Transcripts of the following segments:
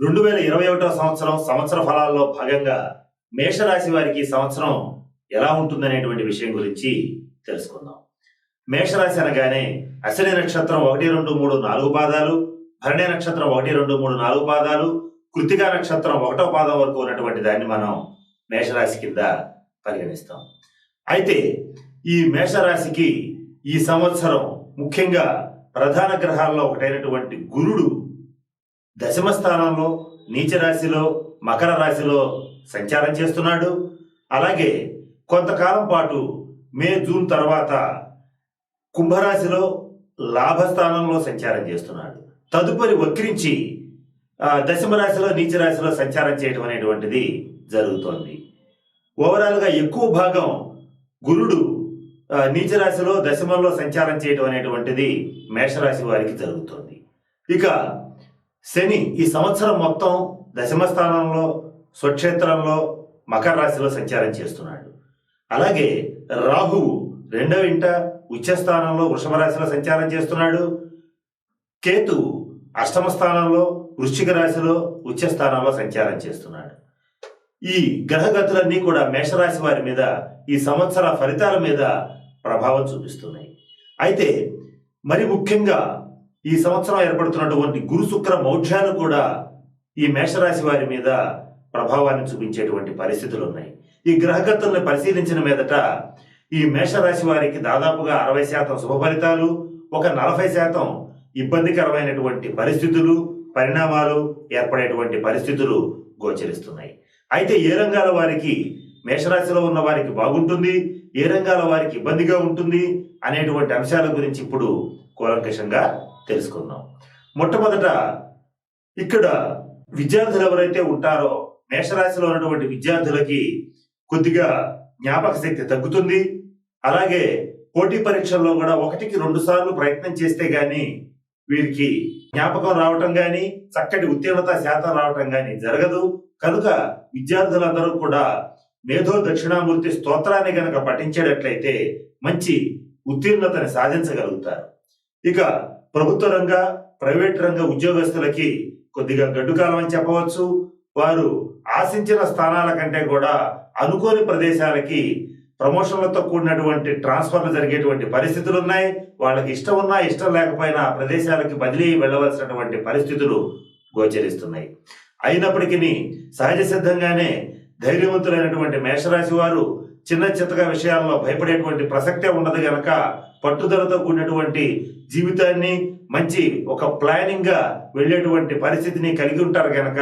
రెండు వేల ఇరవై ఒకటో సంవత్సరం సంవత్సర ఫలాల్లో భాగంగా మేషరాశి వారికి సంవత్సరం ఎలా ఉంటుందనేటువంటి విషయం గురించి తెలుసుకుందాం. మేషరాశి అనగానే అశ్విని నక్షత్రం ఒకటి రెండు మూడు నాలుగు పాదాలు భరణి నక్షత్రం ఒకటి రెండు మూడు నాలుగు పాదాలు కృతికా నక్షత్రం ఒకటో పాదం వరకు ఉన్నటువంటి దాన్ని మనం మేషరాశి కింద పరిగణిస్తాం. అయితే ఈ మేషరాశికి ఈ సంవత్సరం ముఖ్యంగా ప్రధాన గ్రహాల్లో ఒకటైనటువంటి గురుడు దశమ స్థానంలో నీచ రాశిలో మకర రాశిలో సంచారం చేస్తున్నాడు. అలాగే కొంతకాలం పాటు మే జూన్ తర్వాత కుంభరాశిలో లాభస్థానంలో సంచారం చేస్తున్నాడు. తదుపరి వక్రించి దశమ రాశిలో నీచ రాశిలో సంచారం చేయడం అనేటువంటిది జరుగుతోంది. ఓవరాల్గా ఎక్కువ భాగం గురుడు నీచ రాశిలో దశమంలో సంచారం చేయడం అనేటువంటిది మేషరాశి వారికి జరుగుతోంది. ఇక శని ఈ సంవత్సరం మొత్తం దశమ స్థానంలో స్వక్షేత్రంలో మకర రాశిలో సంచారం చేస్తున్నాడు. అలాగే రాహువు రెండవ ఇంట ఉచ్చస్థానంలో వృషభ రాశిలో సంచారం చేస్తున్నాడు. కేతు అష్టమ స్థానంలో వృశ్చిక రాశిలో ఉచ్చస్థానంలో సంచారం చేస్తున్నాడు. ఈ గ్రహగతులన్నీ కూడా మేషరాశి వారి మీద ఈ సంవత్సర ఫలితాల మీద ప్రభావం చూపిస్తున్నాయి. అయితే మరి ముఖ్యంగా ఈ సంవత్సరం ఏర్పడుతున్నటువంటి గురు శుక్ర మౌఢ్యాలు కూడా ఈ మేషరాశి వారి మీద ప్రభావాన్ని చూపించేటువంటి పరిస్థితులు ఉన్నాయి. ఈ గ్రహగతుల్ని పరిశీలించిన మీదట ఈ మేషరాశి వారికి దాదాపుగా అరవై శాతం శుభ ఫలితాలు ఒక నలభై శాతం ఇబ్బందికరమైనటువంటి పరిస్థితులు పరిణామాలు ఏర్పడేటువంటి పరిస్థితులు గోచరిస్తున్నాయి. అయితే ఏ రంగాల వారికి మేషరాశిలో ఉన్న వారికి బాగుంటుంది ఏ రంగాల వారికి ఇబ్బందిగా ఉంటుంది అనేటువంటి అంశాల గురించి ఇప్పుడు కూలంకషంగా తెలుసుకుందాం. మొట్టమొదట ఇక్కడ విద్యార్థులు ఎవరైతే ఉంటారో మేషరాశిలో ఉన్నటువంటి విద్యార్థులకి కొద్దిగా జ్ఞాపక శక్తి తగ్గుతుంది. అలాగే పోటీ పరీక్షల్లో కూడా ఒకటికి రెండు సార్లు ప్రయత్నం చేస్తే గాని వీరికి జ్ఞాపకం రావటం గాని చక్కటి ఉత్తీర్ణత శాతం రావటం గాని జరగదు. కనుక విద్యార్థులందరూ కూడా మేధో దక్షిణామూర్తి స్తోత్రాన్ని గనక పఠించేటట్లయితే మంచి ఉత్తీర్ణతని సాధించగలుగుతారు. ఇక ప్రభుత్వ రంగ ప్రైవేట్ రంగ ఉద్యోగస్తులకి కొద్దిగా గడ్డుకాలం అని చెప్పవచ్చు. వారు ఆశించిన స్థానాల కంటే కూడా అనుకోని ప్రదేశాలకి ప్రమోషన్లతో కూడినటువంటి ట్రాన్స్ఫర్లు జరిగేటువంటి పరిస్థితులు ఉన్నాయి వాళ్ళకి ఇష్టం ఉన్నా ఇష్టం లేకపోయినా ప్రదేశాలకి బదిలీ వెళ్ళవలసినటువంటి పరిస్థితులు గోచరిస్తున్నాయి. అయినప్పటికీ సహజ సిద్ధంగానే ధైర్యవంతులైనటువంటి మేషరాశి వారు చిన్న చిత్తగా విషయాల్లో భయపడేటువంటి ప్రసక్తే ఉండదు గనక పట్టుదలతో కూడినటువంటి జీవితాన్ని మంచి ఒక ప్లానింగ్గా వెళ్ళేటువంటి పరిస్థితిని కలిగి ఉంటారు కనుక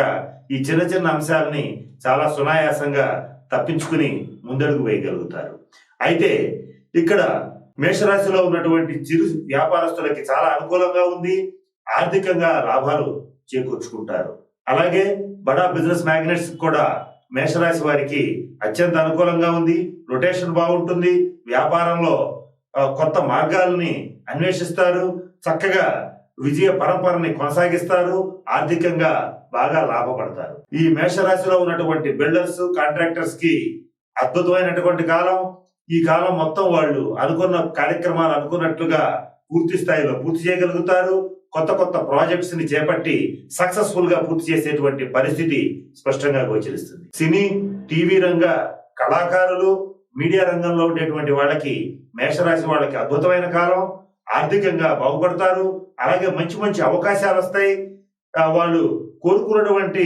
ఈ చిన్న చిన్న అంశాలని చాలా సునాయాసంగా తప్పించుకుని ముందడుగు వేయగలుగుతారు. అయితే ఇక్కడ మేషరాశిలో ఉన్నటువంటి చిరు వ్యాపారస్తులకి చాలా అనుకూలంగా ఉంది ఆర్థికంగా లాభాలు చేకూర్చుకుంటారు. అలాగే బడా బిజినెస్ మ్యాగ్నెట్స్ కూడా మేషరాశి వారికి అత్యంత అనుకూలంగా ఉంది రొటేషన్ బాగుంటుంది వ్యాపారంలో కొత్త మార్గాల్ని అన్వేషిస్తారు చక్కగా విజయ పరంపరని కొనసాగిస్తారు ఆర్థికంగా బాగా లాభపడతారు. ఈ మేషరాశిలో ఉన్నటువంటి బిల్డర్స్ కాంట్రాక్టర్స్కి అద్భుతమైనటువంటి కాలం. ఈ కాలం మొత్తం వాళ్ళు అనుకున్న కార్యక్రమాలు అనుకున్నట్లుగా పూర్తి స్థాయిలో పూర్తి చేయగలుగుతారు. కొత్త కొత్త ప్రాజెక్ట్స్ని చేపట్టి సక్సెస్ఫుల్గా పూర్తి చేసేటువంటి పరిస్థితి స్పష్టంగా గోచరిస్తుంది. సినీ టీవీ రంగ కళాకారులు మీడియా రంగంలో ఉండేటువంటి వాళ్ళకి మేషరాశి వాళ్ళకి అద్భుతమైన కాలం. ఆర్థికంగా బాగుపడతారు. అలాగే మంచి మంచి అవకాశాలు వస్తాయి. వాళ్ళు కోరుకున్నటువంటి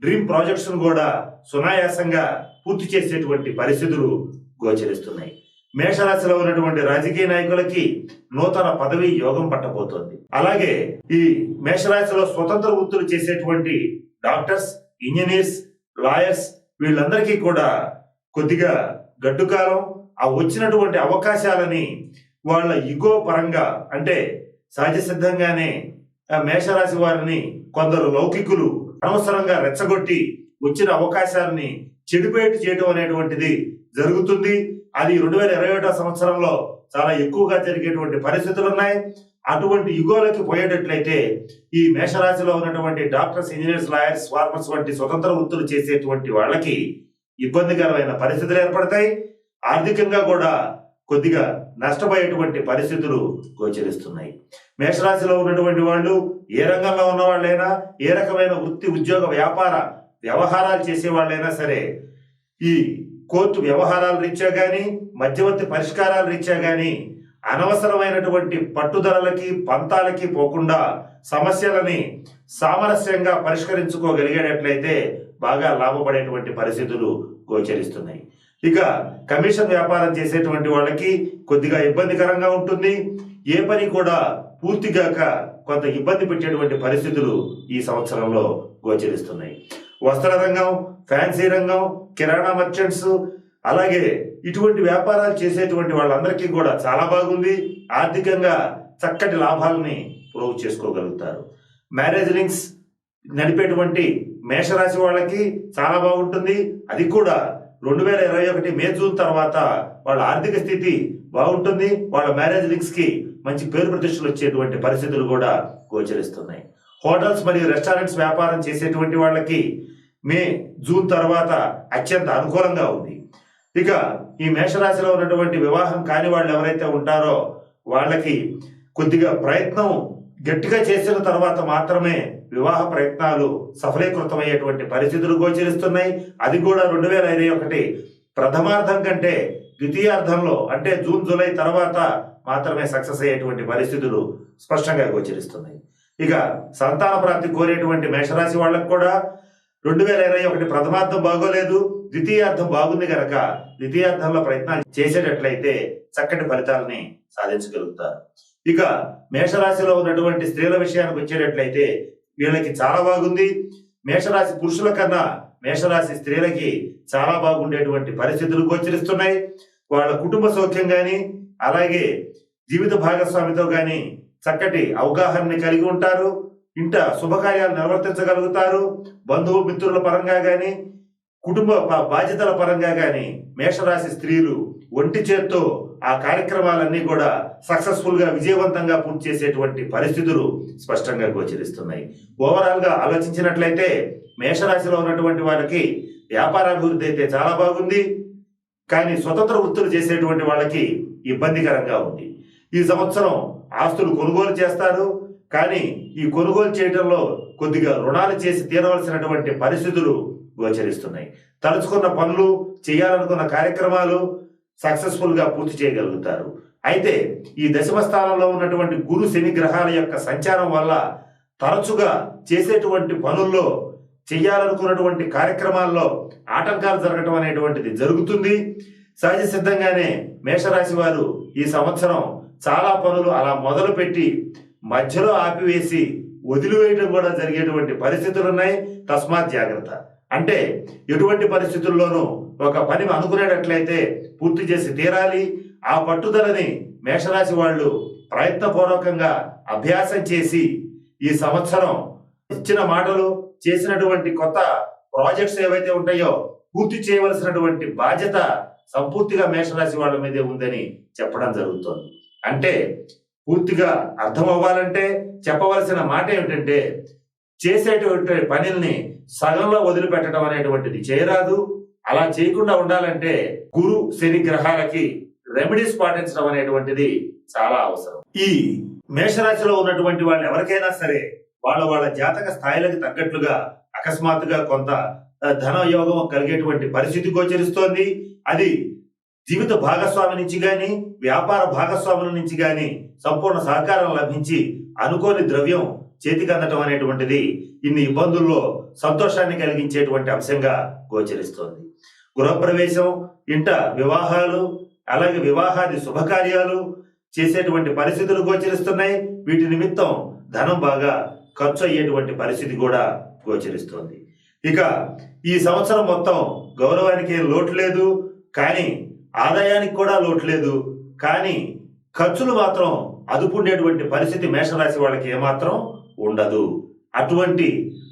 డ్రీమ్ ప్రాజెక్ట్స్ కూడా సునాయాసంగా పూర్తి చేసేటువంటి పరిస్థితులు గోచరిస్తున్నాయి. మేషరాశిలో ఉన్నటువంటి రాజకీయ నాయకులకి నూతన పదవి యోగం పట్టబోతోంది. అలాగే ఈ మేషరాశిలో స్వతంత్ర వృత్తులు చేసేటువంటి డాక్టర్స్ ఇంజనీర్స్ లాయర్స్ వీళ్ళందరికీ కూడా కొద్దిగా గడ్డు కాలం. ఆ వచ్చినటువంటి అవకాశాలని వాళ్ళ ఇగో పరంగా అంటే సహజ సిద్ధంగానే మేషరాశి వారిని కొందరు లౌకికులు అనవసరంగా రెచ్చగొట్టి వచ్చిన అవకాశాన్ని చెడిపేటు చేయడం అనేటువంటిది జరుగుతుంది. అది రెండు వేల ఇరవై ఒకటో సంవత్సరంలో చాలా ఎక్కువగా జరిగేటువంటి పరిస్థితులు ఉన్నాయి. అటువంటి యుగోలకి పోయేటట్లయితే ఈ మేషరాశిలో ఉన్నటువంటి డాక్టర్స్ ఇంజనీర్స్ లాయర్స్ ఫార్మర్స్ వంటి స్వతంత్ర వృత్తులు చేసేటువంటి వాళ్ళకి ఇబ్బందికరమైన పరిస్థితులు ఏర్పడతాయి. ఆర్థికంగా కూడా కొద్దిగా నష్టపోయేటువంటి పరిస్థితులు గోచరిస్తున్నాయి. మేషరాశిలో ఉన్నటువంటి వాళ్ళు ఏ రంగంలో ఉన్న వాళ్ళైనా ఏ రకమైన వృత్తి ఉద్యోగ వ్యాపార వ్యవహారాలు చేసే వాళ్ళైనా సరే ఈ కోర్టు వ్యవహారాల రీత్యా కానీ మధ్యవర్తి పరిష్కారాల రీత్యా కానీ అనవసరమైనటువంటి పట్టుదలలకి పంతాలకి పోకుండా సమస్యలని సామరస్యంగా పరిష్కరించుకోగలిగేటట్లయితే బాగా లాభపడేటువంటి పరిస్థితులు గోచరిస్తున్నాయి. ఇక కమిషన్ వ్యాపారం చేసేటువంటి వాళ్ళకి కొద్దిగా ఇబ్బందికరంగా ఉంటుంది. ఏ పని కూడా పూర్తిగాక కొంత ఇబ్బంది పెట్టేటువంటి పరిస్థితులు ఈ సంవత్సరంలో గోచరిస్తున్నాయి. వస్త్ర రంగం ఫ్యాన్సీ రంగం కిరాణా మర్చెంట్స్ అలాగే ఇటువంటి వ్యాపారాలు చేసేటువంటి వాళ్ళందరికీ కూడా చాలా బాగుంది. ఆర్థికంగా చక్కటి లాభాలని ప్రోవ్ చేసుకోగలుగుతారు. మ్యారేజ్ లింక్స్ నడిపేటువంటి మేషరాశి వాళ్ళకి చాలా బాగుంటుంది. అది కూడా రెండు వేల ఇరవై ఒకటి మే జూన్ తర్వాత వాళ్ళ ఆర్థిక స్థితి బాగుంటుంది. వాళ్ళ మ్యారేజ్ లింక్స్కి మంచి పేరు ప్రతిష్టలు వచ్చేటువంటి పరిస్థితులు కూడా గోచరిస్తున్నాయి. హోటల్స్ మరియు రెస్టారెంట్స్ వ్యాపారం చేసేటువంటి వాళ్ళకి మే జూన్ తర్వాత అత్యంత అనుకూలంగా ఉంది. ఇక ఈ మేషరాశిలో ఉన్నటువంటి వివాహం కాని వాళ్ళు ఎవరైతే ఉంటారో వాళ్ళకి కొద్దిగా ప్రయత్నం గట్టిగా చేసిన తర్వాత మాత్రమే వివాహ ప్రయత్నాలు సఫలీకృతమయ్యేటువంటి పరిస్థితులు గోచరిస్తున్నాయి. అది కూడా రెండు వేల ఇరవై ఒకటి ప్రథమార్థం కంటే ద్వితీయార్థంలో అంటే జూన్ జూలై తర్వాత మాత్రమే సక్సెస్ అయ్యేటువంటి పరిస్థితులు స్పష్టంగా గోచరిస్తున్నాయి. ఇక సంతాన ప్రాప్తి కోరేటువంటి మేషరాశి వాళ్ళకు కూడా రెండు వేల ఇరవై ఒకటి ప్రథమార్థం బాగోలేదు. ద్వితీయార్థం బాగుంది కనుక ద్వితీయార్థంలో ప్రయత్నాలు చేసేటట్లయితే చక్కటి ఫలితాలని సాధించగలుగుతారు. ఇక మేషరాశిలో ఉన్నటువంటి స్త్రీల విషయానికి వచ్చేటట్లయితే వీళ్ళకి చాలా బాగుంది. మేషరాశి పురుషుల కన్నా మేషరాశి స్త్రీలకి చాలా బాగుండేటువంటి పరిస్థితులు గోచరిస్తున్నాయి. వాళ్ళ కుటుంబ సౌఖ్యం కానీ అలాగే జీవిత భాగస్వామితో కానీ చక్కటి అవగాహనని కలిగి ఉంటారు. ఇంట శుభకార్యాలు నిర్వర్తించగలుగుతారు. బంధువు మిత్రుల పరంగా కానీ కుటుంబ బాధ్యతల పరంగా కానీ మేషరాశి స్త్రీలు ఒంటి చేత్తో ఆ కార్యక్రమాలన్నీ కూడా సక్సెస్ఫుల్గా విజయవంతంగా పూర్తి చేసేటువంటి పరిస్థితులు స్పష్టంగా గోచరిస్తున్నాయి. ఓవరాల్గా ఆలోచించినట్లయితే మేషరాశిలో ఉన్నటువంటి వారికి వ్యాపారాభివృద్ధి అయితే చాలా బాగుంది. కానీ స్వతంత్ర వృత్తులు చేసేటువంటి వాళ్ళకి ఇబ్బందికరంగా ఉంది. ఈ సంవత్సరం ఆస్తులు కొనుగోలు చేస్తారు. కానీ ఈ కొనుగోలు చేయడంలో కొద్దిగా రుణాలు చేసి తీరవలసినటువంటి పరిస్థితులు గోచరిస్తున్నాయి. తలుచుకున్న పనులు చేయాలనుకున్న కార్యక్రమాలు సక్సెస్ఫుల్గా పూర్తి చేయగలుగుతారు. అయితే ఈ దశమ స్థానంలో ఉన్నటువంటి గురు శని గ్రహాల యొక్క సంచారం వల్ల తరచుగా చేసేటువంటి పనుల్లో చేయాలనుకున్నటువంటి కార్యక్రమాల్లో ఆటంకాలు జరగటం అనేటువంటిది జరుగుతుంది. సహజ సిద్ధంగానే మేషరాశి వారు ఈ సంవత్సరం చాలా పనులు అలా మొదలుపెట్టి మధ్యలో ఆపివేసి వదిలివేయడం కూడా జరిగేటువంటి పరిస్థితులు ఉన్నాయి తస్మాత్ జాగ్రత్త. అంటే ఎటువంటి పరిస్థితుల్లోనూ ఒక పని అనుకునేటట్లయితే పూర్తి చేసి తీరాలి. ఆ పట్టుదలని మేషరాశి వాళ్ళు ప్రయత్నపూర్వకంగా అభ్యాసం చేసి ఈ సంవత్సరం ఇచ్చిన మాటలు చేసినటువంటి కొత్త ప్రాజెక్ట్స్ ఏవైతే ఉంటాయో పూర్తి చేయవలసినటువంటి బాధ్యత సంపూర్తిగా మేషరాశి వాళ్ళ మీదే ఉందని చెప్పడం జరుగుతోంది. అంటే పూర్తిగా అర్థం అవ్వాలంటే చెప్పవలసిన మాట ఏమిటంటే చేసేటువంటి పనుల్ని సగంలో వదిలిపెట్టడం అనేటువంటిది చేయరాదు. అలా చేయకుండా ఉండాలంటే గురు శని గ్రహాలకి రెమెడీస్ పాటించడం అనేటువంటిది చాలా అవసరం. ఈ మేషరాశిలో ఉన్నటువంటి వాళ్ళు ఎవరికైనా సరే వాళ్ళ వాళ్ళ జాతక స్థాయిలకు తగ్గట్లుగా అకస్మాత్తుగా కొంత ధన యోగం కలిగేటువంటి పరిస్థితి గోచరిస్తోంది. అది జీవిత భాగస్వామి నుంచి కానీ వ్యాపార భాగస్వాముల నుంచి కానీ సంపూర్ణ సహకారం లభించి అనుకోని ద్రవ్యం చేతికి అందటం అనేటువంటిది ఇన్ని ఇబ్బందుల్లో సంతోషాన్ని కలిగించేటువంటి అంశంగా గోచరిస్తోంది. గృహప్రవేశం ఇంట వివాహాలు అలాగే వివాహాది శుభకార్యాలు చేసేటువంటి పరిస్థితులు గోచరిస్తున్నాయి. వీటి నిమిత్తం ధనం బాగా ఖర్చు అయ్యేటువంటి పరిస్థితి కూడా గోచరిస్తోంది. ఇక ఈ సంవత్సరం మొత్తం గౌరవానికి లోటు లేదు కానీ ఆదాయానికి కూడా లోటు లేదు. కానీ ఖర్చులు మాత్రం అదుపుండేటువంటి పరిస్థితి మేషరాశి వాళ్ళకి ఏమాత్రం ఉండదు. అటువంటి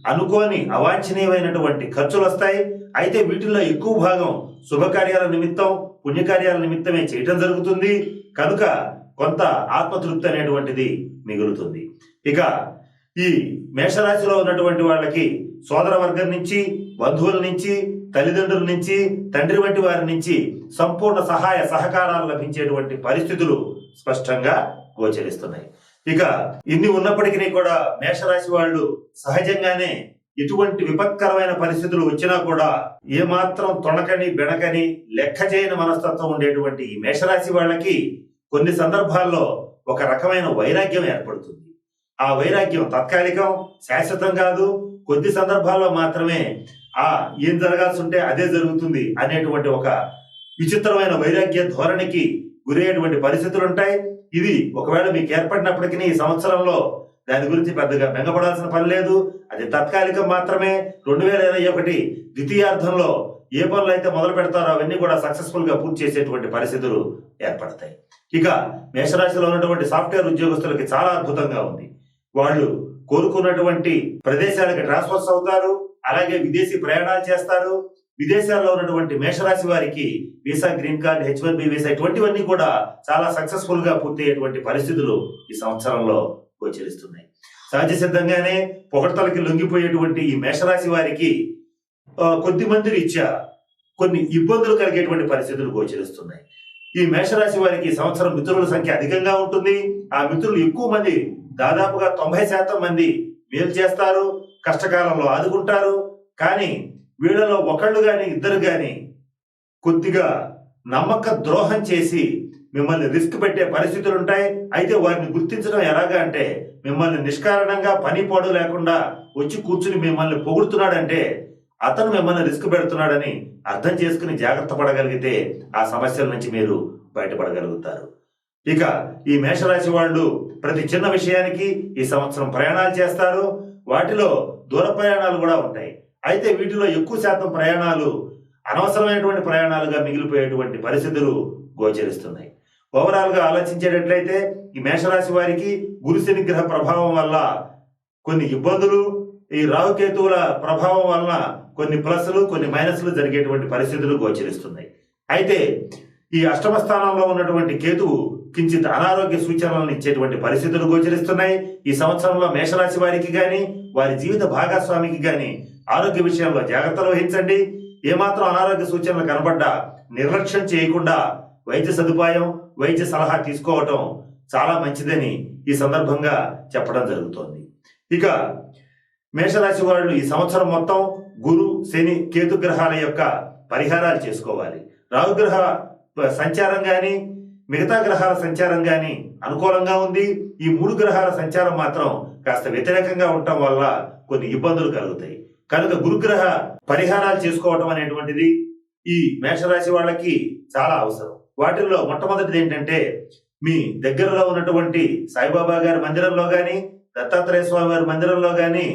అనుకోని అవాంఛనీయమైనటువంటి ఖర్చులు వస్తాయి అయితే వీటిల్లో ఎక్కువ భాగం శుభకార్యాల నిమిత్తం పుణ్యకార్యాల నిమిత్తమే చేయటం జరుగుతుంది. కనుక కొంత ఆత్మతృప్తి అనేటువంటిది మిగులుతుంది. ఇక ఈ మేషరాశిలో ఉన్నటువంటి వాళ్ళకి సోదర వర్గం నుంచి బంధువుల నుంచి తల్లిదండ్రుల నుంచి తండ్రి వంటి వారి నుంచి సంపూర్ణ సహాయ సహకారాలు లభించేటువంటి పరిస్థితులు స్పష్టంగా గోచరిస్తున్నాయి. ఇక ఇన్ని ఉన్నప్పటికీ కూడా మేషరాశి వాళ్ళు సహజంగానే ఎటువంటి విపత్కరమైన పరిస్థితులు వచ్చినా కూడా ఏమాత్రం తొణకని బెణకని లెక్క చేయని మనస్తత్వం ఉండేటువంటి ఈ మేషరాశి వాళ్ళకి కొన్ని సందర్భాల్లో ఒక రకమైన వైరాగ్యం ఏర్పడుతుంది. ఆ వైరాగ్యం తాత్కాలికం శాశ్వతం కాదు. కొద్ది సందర్భాల్లో మాత్రమే ఆ ఏం జరగాల్సి ఉంటే అదే జరుగుతుంది అనేటువంటి ఒక విచిత్రమైన వైరాగ్య ధోరణికి గురయ్యేటువంటి పరిస్థితులు ఉంటాయి ఇది ఒకవేళ మీకు ఏర్పడినప్పటికీ ఈ సంవత్సరంలో దాని గురించి పెద్దగా బెంగపడాల్సిన పని లేదు. అది తాత్కాలికం మాత్రమే రెండు వేల ఇరవై ఒకటి ద్వితీయార్థంలో ఏ పనులు అయితే మొదలు పెడతారో అవన్నీ కూడా సక్సెస్ఫుల్గా పూర్తి చేసేటువంటి పరిస్థితులు ఏర్పడతాయి. ఇక మేషరాశిలో ఉన్నటువంటి సాఫ్ట్వేర్ ఉద్యోగస్తులకి చాలా అద్భుతంగా ఉంది. వాళ్ళు కోరుకున్నటువంటి ప్రదేశాలకు ట్రాన్స్ఫర్స్ అవుతారు అలాగే విదేశీ ప్రయాణాలు చేస్తారు. విదేశాల్లో ఉన్నటువంటి మేషరాశి వారికి visa green card H one B visa ఇటువంటివన్నీ కూడా చాలా సక్సెస్ఫుల్గా పూర్తయ్యేటువంటి పరిస్థితులు ఈ సంవత్సరంలో గోచరిస్తున్నాయి. సహజ సిద్ధంగానే పొగడతలకి లొంగిపోయేటువంటి ఈ మేషరాశి వారికి కొద్ది మంది రీత్యా కొన్ని ఇబ్బందులు కలిగేటువంటి పరిస్థితులు గోచరిస్తున్నాయి. ఈ మేషరాశి వారికి సంవత్సరం మిత్రుల సంఖ్య అధికంగా ఉంటుంది. ఆ మిత్రులు ఎక్కువ మంది దాదాపుగా తొంభై శాతం మంది మేలు చేస్తారు కష్టకాలంలో ఆదుకుంటారు. కానీ వీళ్ళలో ఒకళ్ళు కానీ ఇద్దరు కానీ కొద్దిగా నమ్మక ద్రోహం చేసి మిమ్మల్ని రిస్క్ పెట్టే పరిస్థితులు ఉంటాయి అయితే వారిని గుర్తించడం ఎలాగా అంటే మిమ్మల్ని నిష్కారణంగా పని పాడు లేకుండా వచ్చి కూర్చుని మిమ్మల్ని పొగుడుతున్నాడంటే అతను మిమ్మల్ని రిస్క్ పెడుతున్నాడని అర్థం చేసుకుని జాగ్రత్త పడగలిగితే ఆ సమస్యల నుంచి మీరు బయటపడగలుగుతారు. ఇక ఈ మేషరాశి వాళ్ళు ప్రతి చిన్న విషయానికి ఈ సంవత్సరం ప్రయాణాలు చేస్తారు. వాటిలో దూర ప్రయాణాలు కూడా ఉంటాయి. అయితే వీటిలో ఎక్కువ శాతం ప్రయాణాలు అనవసరమైనటువంటి ప్రయాణాలుగా మిగిలిపోయేటువంటి పరిస్థితులు గోచరిస్తున్నాయి. ఓవరాల్గా ఆలోచించేటట్లయితే ఈ మేషరాశి వారికి గురుశని గ్రహ ప్రభావం వల్ల కొన్ని ఇబ్బందులు ఈ రాహుకేతువుల ప్రభావం వలన కొన్ని ప్లస్లు కొన్ని మైనస్లు జరిగేటువంటి పరిస్థితులు గోచరిస్తున్నాయి. అయితే ఈ అష్టమ స్థానంలో ఉన్నటువంటి కేతువు కించిత్ అనారోగ్య సూచనలను ఇచ్చేటువంటి పరిస్థితులు గోచరిస్తున్నాయి. ఈ సంవత్సరంలో మేషరాశి వారికి కానీ వారి జీవిత భాగస్వామికి కానీ ఆరోగ్య విషయంలో జాగ్రత్తలు వహించండి. ఏమాత్రం అనారోగ్య సూచనలు కనబడ్డా నిర్లక్ష్యం చేయకుండా వైద్య సదుపాయం వైద్య సలహా తీసుకోవటం చాలా మంచిదని ఈ సందర్భంగా చెప్పడం జరుగుతోంది. ఇక మేషరాశి వాళ్ళు ఈ సంవత్సరం మొత్తం గురు శని కేతు గ్రహాల యొక్క పరిహారాలు చేసుకోవాలి. రాహుగ్రహ సంచారం కానీ మిగతా గ్రహాల సంచారం కానీ అనుకూలంగా ఉంది. ఈ మూడు గ్రహాల సంచారం మాత్రం కాస్త వ్యతిరేకంగా ఉండటం వల్ల కొన్ని ఇబ్బందులు కలుగుతాయి. కనుక గురుగ్రహ పరిహారాలు చేసుకోవటం అనేటువంటిది ఈ మేషరాశి వాళ్ళకి చాలా అవసరం. వాటిల్లో మొట్టమొదటిది ఏంటంటే మీ దగ్గరలో ఉన్నటువంటి సాయిబాబా గారి మందిరంలో కానీ దత్తాత్రేయ స్వామి వారి మందిరంలో కానీ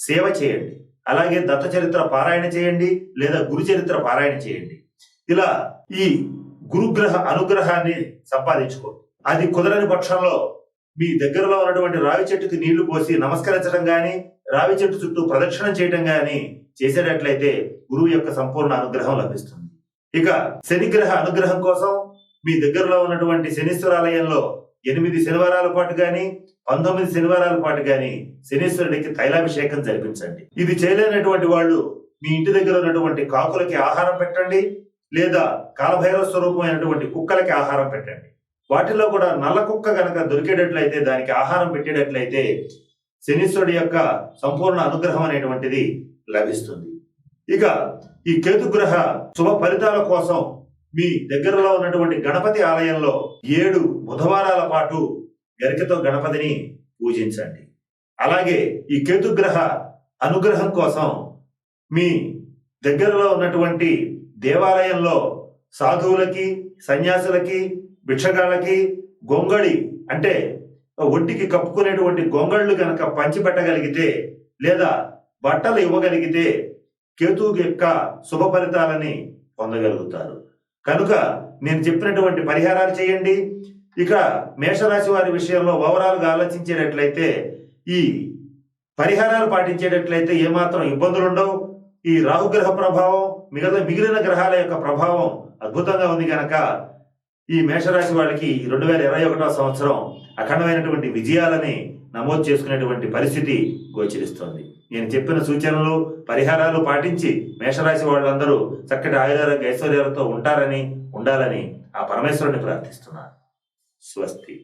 సేవ చేయండి. అలాగే దత్త చరిత్ర పారాయణ చేయండి లేదా గురు చరిత్ర పారాయణ చేయండి. ఇలా ఈ గురుగ్రహ అనుగ్రహాన్ని సంపాదించుకోండి. అది కుదరని పక్షంలో మీ దగ్గరలో ఉన్నటువంటి రావి చెట్టుకి నీళ్ళు పోసి నమస్కరించడం కానీ రావి చెట్టు చుట్టూ ప్రదక్షిణం చేయడం కానీ చేసేటట్లయితే గురువు యొక్క సంపూర్ణ అనుగ్రహం లభిస్తుంది. ఇక శనిగ్రహ అనుగ్రహం కోసం మీ దగ్గరలో ఉన్నటువంటి శనీశ్వరాలయంలో ఎనిమిది శనివారాల పాటు గాని పంతొమ్మిది శనివారాల పాటు గాని శనీశ్వరుడికి తైలాభిషేకం జరిపించండి. ఇది చేయలేనటువంటి వాళ్ళు మీ ఇంటి దగ్గర ఉన్నటువంటి కాకులకి ఆహారం పెట్టండి లేదా కాలభైరవ స్వరూపమైనటువంటి కుక్కలకి ఆహారం పెట్టండి. వాటిలో కూడా నల్ల కుక్క గనక దొరికేటట్లయితే దానికి ఆహారం పెట్టేటట్లయితే శనీశ్వరుడి యొక్క సంపూర్ణ అనుగ్రహం అనేటువంటిది లభిస్తుంది. ఇక ఈ కేతుగ్రహ శుభ ఫలితాల కోసం మీ దగ్గరలో ఉన్నటువంటి గణపతి ఆలయంలో ఏడు బుధవారాల పాటు గరికతో గణపతిని పూజించండి. అలాగే ఈ కేతుగ్రహ అనుగ్రహం కోసం మీ దగ్గరలో ఉన్నటువంటి దేవాలయంలో సాధువులకి సన్యాసులకి భిక్షగాళ్ళకి గొంగళి అంటే ఒంటికి కప్పుకునేటువంటి గొంగళ్ళు గనక పంచిపెట్టగలిగితే లేదా బట్టలు ఇవ్వగలిగితే కేతువు యొక్క శుభ ఫలితాలని పొందగలుగుతారు. కనుక నేను చెప్పినటువంటి పరిహారాలు చేయండి. ఇక మేషరాశి వారి విషయంలో ఓవరాల్గా ఆలోచించేటట్లయితే ఈ పరిహారాలు పాటించేటట్లయితే ఏమాత్రం ఇబ్బందులు ఉండవు. ఈ రాహుగ్రహ ప్రభావం మిగతా మిగిలిన గ్రహాల యొక్క ప్రభావం అద్భుతంగా ఉంది కనుక ఈ మేషరాశి వాళ్ళకి రెండు వేల ఇరవై ఒకటో సంవత్సరం అఖండమైనటువంటి విజయాలని నమోదు చేసుకునేటువంటి పరిస్థితి గోచరిస్తోంది. నేను చెప్పిన సూచనలు పరిహారాలు పాటించి మేషరాశి వాళ్ళందరూ చక్కటి ఆయుధారోగ్య ఐశ్వర్యాలతో ఉంటారని ఉండాలని ఆ పరమేశ్వరుని ప్రార్థిస్తున్నాను. స్వస్తి.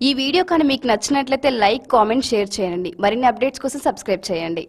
ఈ వీడియో కానీ మీకు నచ్చినట్లయితే లైక్ కామెంట్ షేర్ చేయండి. మరిన్ని అప్డేట్స్ కోసం సబ్స్క్రైబ్ చేయండి.